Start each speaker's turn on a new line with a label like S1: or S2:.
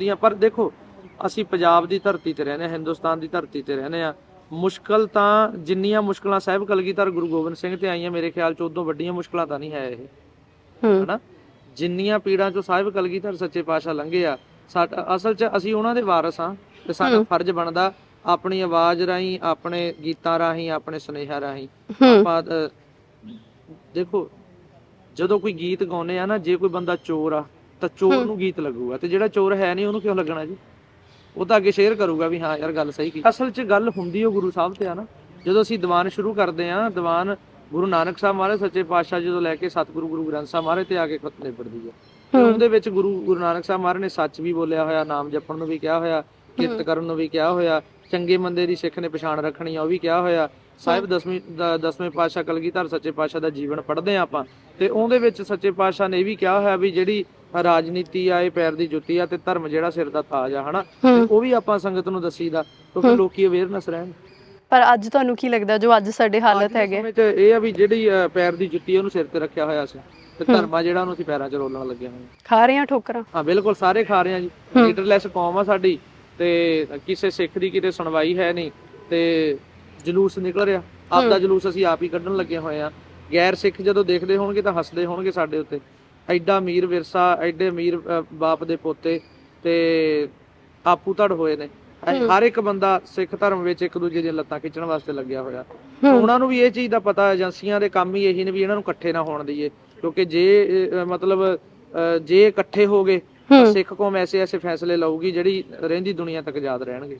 S1: ਦੀਆਂ ਪਰ ਦੇਖੋ ਅਸੀਂ ਪੰਜਾਬ ਦੀ ਧਰਤੀ ਤੇ ਰਹਿੰਦੇ ਹਾਂ ਹਿੰਦੁਸਤਾਨ ਦੀ ਧਰਤੀ ਤੇ ਰਹਿੰਦੇ ਆ। ਮੁਸ਼ਕਲ ਤਾਂ ਜਿੰਨੀਆਂ ਮੁਸ਼ਕਲਾਂ ਸਾਹਿਬ ਕਲਗੀਧਰ ਗੁਰੂ ਗੋਬਿੰਦ ਸਿੰਘ ਤੇ ਆਈਆਂ ਮੇਰੇ ਖਿਆਲ ਚ ਉਦੋਂ ਵੱਡੀਆਂ ਮੁਸ਼ਕਲਾਂ ਤਾਂ ਨਹੀਂ ਹੈ ਇਹ। ਹਨਾ? ਜਿੰਨੀਆਂ ਪੀੜਾਂ ਚੋਂ ਸਾਹਿਬ ਕਲਗੀਧਰ ਸੱਚੇ ਪਾਤਸ਼ਾਹ ਲੰਘੇ ਆ ਅਸਲ 'ਚ ਅਸੀਂ ਉਹਨਾਂ ਦੇ ਵਾਰਸ ਆ ਤੇ ਸਾਡਾ। ਫਰਜ਼ ਬਣਦਾ ਆਪਣੀ ਆਵਾਜ਼ ਰਾਹੀਂ ਆਪਣੇ ਗੀਤਾਂ ਰਾਹੀਂ ਆਪਣੇ ਸੁਨੇਹਾ ਰਾਹੀਂ। ਆਪਾਂ ਦੇਖੋ ਜਦੋਂ ਕੋਈ ਗੀਤ ਗਾਉਨੇ ਆ ਨਾ ਜੇ ਕੋਈ ਬੰਦਾ ਚੋਰ ਆ ਤਾਂ ਚੋਰ। ਨੂੰ ਗੀਤ ਲੱਗੂਗਾ ਤੇ ਜਿਹੜਾ ਚੋਰ ਹੈ ਨਹੀਂ ਉਹਨੂੰ ਕਿਉਂ ਲੱਗਣਾ ਜੀ? ਉਹ ਤਾਂ ਅੱਗੇ ਸ਼ੇਅਰ ਕਰੂਗਾ ਵੀ ਹਾਂ ਯਾਰ ਗੱਲ ਸਹੀ ਕੀਤੀ ਅਸਲ 'ਚ ਗੱਲ ਹੁੰਦੀ ਉਹ ਗੁਰੂ ਸਾਹਿਬ ਤੇ ਆ ਨਾ। ਜਦੋਂ ਅਸੀਂ ਦੀਵਾਨ ਸ਼ੁਰੂ ਕਰਦੇ ਆ ਦੀਵਾਨ ਗੁਰੂ ਨਾਨਕ ਸਾਹਿਬ ਮਹਾਰਾਜ ਸੱਚੇ ਪਾਤਸ਼ਾਹ ਜਦੋਂ ਲੈ ਕੇ ਸਤਿਗੁਰੂ ਗੁਰੂ ਗ੍ਰੰਥ ਸਾਹਿਬ ਮਹਾਰਾਜ ਤੇ ਆ ਕੇ ਖਤ ਨਿਬੜਦੀ ਹੈ ਤੇ
S2: ਹੂੰ।
S1: ਉਹਦੇ ਵਿੱਚ ਗੁਰੂ ਗੁਰੂ ਨਾਨਕ ਸਾਹਿਬ ਮਹਾਰਾਜ ਨੇ ਸੱਚ ਵੀ ਬੋਲਿਆ ਹੋਇਆ ਨਾਮ ਜਪਣ ਨੂੰ ਵੀ ਕਿਹਾ ਹੋਇਆ ਕਿਰਤ। ਕਰਨ ਨੂੰ ਵੀ ਕਿਹਾ ਹੋਇਆ ਚੰਗੇ ਮੰਦੇ ਦੀ ਸਿੱਖ ਨੇ ਪਛਾਣ ਰੱਖਣੀ ਆ ਉਹ ਵੀ ਕਿਹਾ ਹੋਇਆ। ਸਾਹਿਬ ਦਸਵੀਂ ਦਸਵੇਂ ਪਾਤਸ਼ਾਹ ਕਲਗੀਧਰ ਸੱਚੇ ਪਾਤਸ਼ਾਹ ਦਾ ਜੀਵਨ ਪੜ੍ਹਦੇ ਆ ਆਪਾਂ। ਤੇ ਉਹਦੇ ਵਿੱਚ ਸੱਚੇ ਪਾਤਸ਼ਾਹ ਨੇ ਇਹ ਵੀ ਕਿਹਾ ਹੋਇਆ ਵੀ ਜਿਹੜੀ ਰਾਜਨੀਤੀ ਆ ਇਹ ਪੈਰ ਦੀ ਜੁੱਤੀ ਆ ਤੇ ਧਰਮ ਜਿਹੜਾ ਸਿਰ ਦਾ ਤਾਜ ਆ ਹਨਾ? ਤੇ ਉਹ ਵੀ ਆਪਾਂ ਸੰਗਤ ਨੂੰ ਦੱਸੀਦਾ ਕਿਉਂਕਿ। ਲੋਕੀ ਅਵੇਅਰਨੈਸ ਰਹਿਣ।
S2: ਪਰ ਅੱਜ ਤੁਹਾਨੂੰ ਕੀ ਲੱਗਦਾ ਜੋ ਅੱਜ ਸਾਡੇ ਹਾਲਤ ਹੈਗੇ?
S1: ਸਮੇਂ 'ਚ ਇਹ ਆ ਵੀ ਜਿਹੜੀ ਪੈਰ ਦੀ ਜੁੱਤੀ ਉਹਨੂੰ ਸਿਰ ਤੇ ਰੱਖਿਆ ਹੋਇਆ ਸੀ। ਤੇ। ਧਰਮ ਜਿਹੜਾ ਉਹਨੂੰ ਅਸੀਂ ਪੈਰਾਂ 'ਚ ਰੋਲਣ ਲੱਗੇ ਹਾਂ
S2: ਖਾ ਰਹੇ ਆ ਠੋਕਰਾਂ?
S1: ਹਾਂ ਬਿਲਕੁਲ ਸਾਰੇ ਖਾ ਰਹੇ ਆ ਜੀ। ਲੀਡਰਲੈਸ ਕੌਮ ਆ ਸਾਡੀ ਤੇ ਕਿਸੇ ਸਿੱਖ ਦੀ ਕਿਤੇ ਸੁਣਵਾਈ ਹੈ ਨਹੀਂ ਤੇ ਜਲੂਸ ਨਿਕਲ ਰਿਹਾ। ਆਪ ਦਾ। ਜਲੂਸ ਅਸੀਂ ਆਪ ਹੀ ਕੱਢਣ ਲੱਗੇ ਹੋਏ ਆ ਗੈਰ ਸਿੱਖ ਜਦੋਂ ਦੇਖਦੇ ਹੋਣਗੇ ਤਾਂ ਹੱਸਦੇ ਹੋਣਗੇ ਸਾਡੇ ਉੱਤੇ। ਐਡਾ ਅਮੀਰ ਵਿਰਸਾ ਐਡੇ ਅਮੀਰ ਬਾਪ ਦੇ ਪੋਤੇ ਤੇ ਆਪੂ ਧੜ ਹੋਏ ਨੇ। ਹਰ ਇੱਕ ਬੰਦਾ ਸਿੱਖ ਧਰਮ ਵਿੱਚ ਇੱਕ ਦੂਜੇ ਦੀਆਂ ਲੱਤਾਂ ਖਿੱਚਣ ਵਾਸਤੇ ਲੱਗਿਆ ਹੋਇਆ। ਉਹਨਾਂ ਨੂੰ ਵੀ ਇਹ ਚੀਜ਼ ਦਾ ਪਤਾ ਏਜੰਸੀਆਂ ਦੇ ਕੰਮ ਹੀ ਇਹੀ ਨੇ ਵੀ ਇਹਨਾਂ ਨੂੰ ਇਕੱਠੇ ਨਾ ਹੋਣ ਦਈਏ। ਕਿਉਂਕਿ ਜੇ ਮਤਲਬ ਜੇ ਇਕੱਠੇ ਹੋ ਗਏ ਸਿੱਖ ਕੌਮ ਐਸੇ ਐਸੇ ਫੈਸਲੇ ਲਊਗੀ ਜਿਹੜੀ ਰਹਿੰਦੀ ਦੁਨੀਆ ਤੱਕ ਯਾਦ ਰਹਿਣਗੇ।